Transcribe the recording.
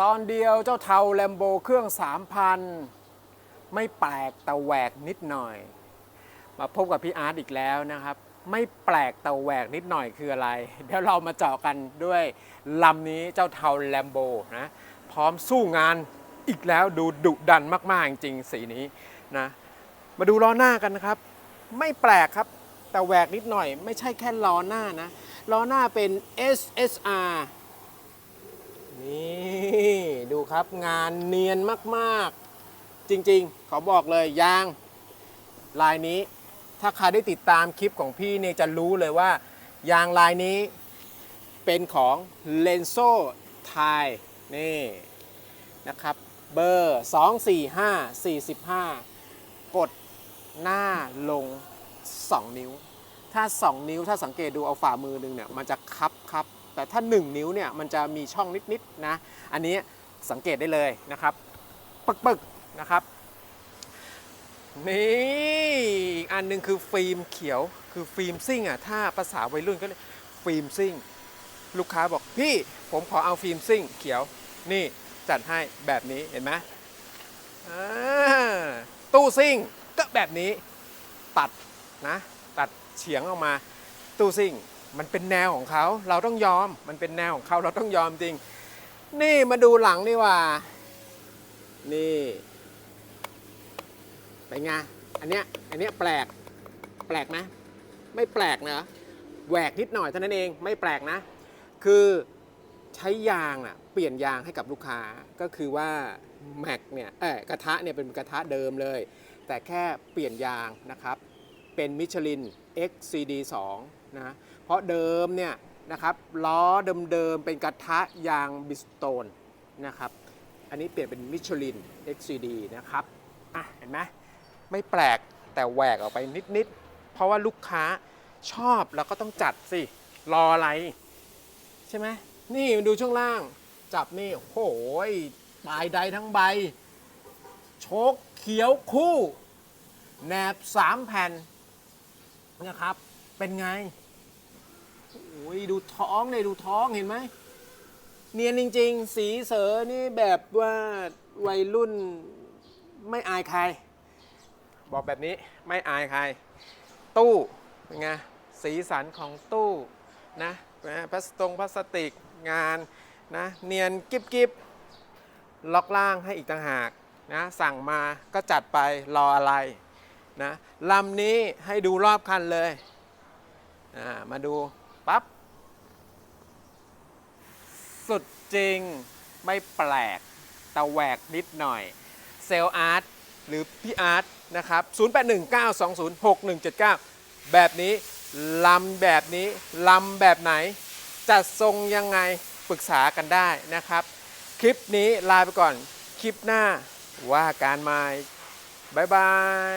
ตอนเดียวเจ้าเทาแลมโบเครื่อง 3,000 ไม่แปลกแต่แหวกนิดหน่อย มาพบกับพี่อาร์ตอีกแล้วนะครับ ไม่แปลกแต่แหวกนิดหน่อยคืออะไร เดี๋ยวเรามาเจาะกันด้วยลำนี้เจ้าเทาแลมโบนะพร้อมสู้งานอีกแล้วดูดุดันมาก ๆ จริงสีนี้นะมาดูล้อหน้ากันนะครับ ไม่แปลกครับแต่แหวกนิดหน่อย ไม่ใช่แค่ล้อหน้านะล้อหน้าเป็น SSR นี่ดูครับงานเนียนมาก ๆ จริง ๆ ขอบอกเลยยางลายนี้ ถ้าใครได้ติดตามคลิปของพี่เนี่ยจะรู้เลยว่า ยางลายนี้เป็นของ l e n z o t h a i นี่นะครับ เบอร์ 245 45 กดหน้าลง 2 นิ้ว ถ้า 2 นิ้วถ้าสังเกตดูเอาฝ่ามือหนึ่งเนี่ย มันจะคับคับ แต่ถ้า 1 นิ้วเนี่ยมันจะมีช่องนิดๆนะ อันนี้สังเกตได้เลยนะครับ ปึกๆนะครับนี่อันหนึ่งคือฟิล์มเขียวคือฟิล์มซิ่งอะถ้าภาษาวัยรุ่นก็เรียกฟิล์มซิ่งลูกค้าบอกพี่ผมขอเอาฟิล์มซิ่งเขียวนี่จัดให้แบบนี้เห็นไหมตู้ซิ่งก็แบบนี้ตัดนะ ตัดเฉียงออกมาตู้ซิ่ง มันเป็นแนวของเขาเราต้องยอม มันเป็นแนวของเขาเราต้องยอมจริง นี่มาดูหลังนี่ว่า นี่เป็นไงอันเนี้ยอันเนี้ยแปลกแปลกไหมไม่แปลกนะแหวกนิดหน่อยเท่านั้นเองไม่แปลกนะ คือใช้ยางอะเปลี่ยนยางให้กับลูกค้าก็คือว่าแม็กเนี่ยเออกระทะเนี่ยเป็นกระทะเดิมเลย แต่แค่เปลี่ยนยางนะครับ เป็นมิชลิน XCD 2 นะเพราะเดิมเนี่ยนะครับล้อเดิมๆเป็นกระทะยางบิสโตนนะครับอันนี้เปลี่ยนเป็นมิชลิน XCD นะครับอะเห็นไหมไม่แปลกแต่แหวกออกไปนิดๆเพราะว่าลูกค้าชอบแล้วก็ต้องจัดสิ รออะไร ใช่ไหมนี่มาดูช่วงล่างจับนี่โอ้โหยปลายใดทั้งใบ โชคเขียวคู่แหนบสามแผ่นนะครับ เป็นไง อ้ยดูท้องเลยดูท้องเห็นไหมเนียนจริง ๆ สีเสอนี่แบบว่าวัยรุ่นไม่อายใคร บอกแบบนี้ไม่อายใคร ตู้เป็นไงสีสันของตู้นะนะพลาสตงพลาสติกงานนะเนียนกิบกิบล็อกล่างให้อีกต่างหากนะสั่งมาก็จัดไปรออะไรนะลำนี้ให้ดูรอบคันเลย มาดู ปั๊บ สุดจริงไม่แปลก แต่แหวกนิดหน่อย เซลอาร์ตหรือพี่อาร์ตนะครับ 0819206179 แบบนี้ลำแบบนี้ลำแบบไหน จัดทรงยังไงปรึกษากันได้นะครับ คลิปนี้ลาไปก่อน คลิปหน้าว่าการใหม่บ๊ายบาย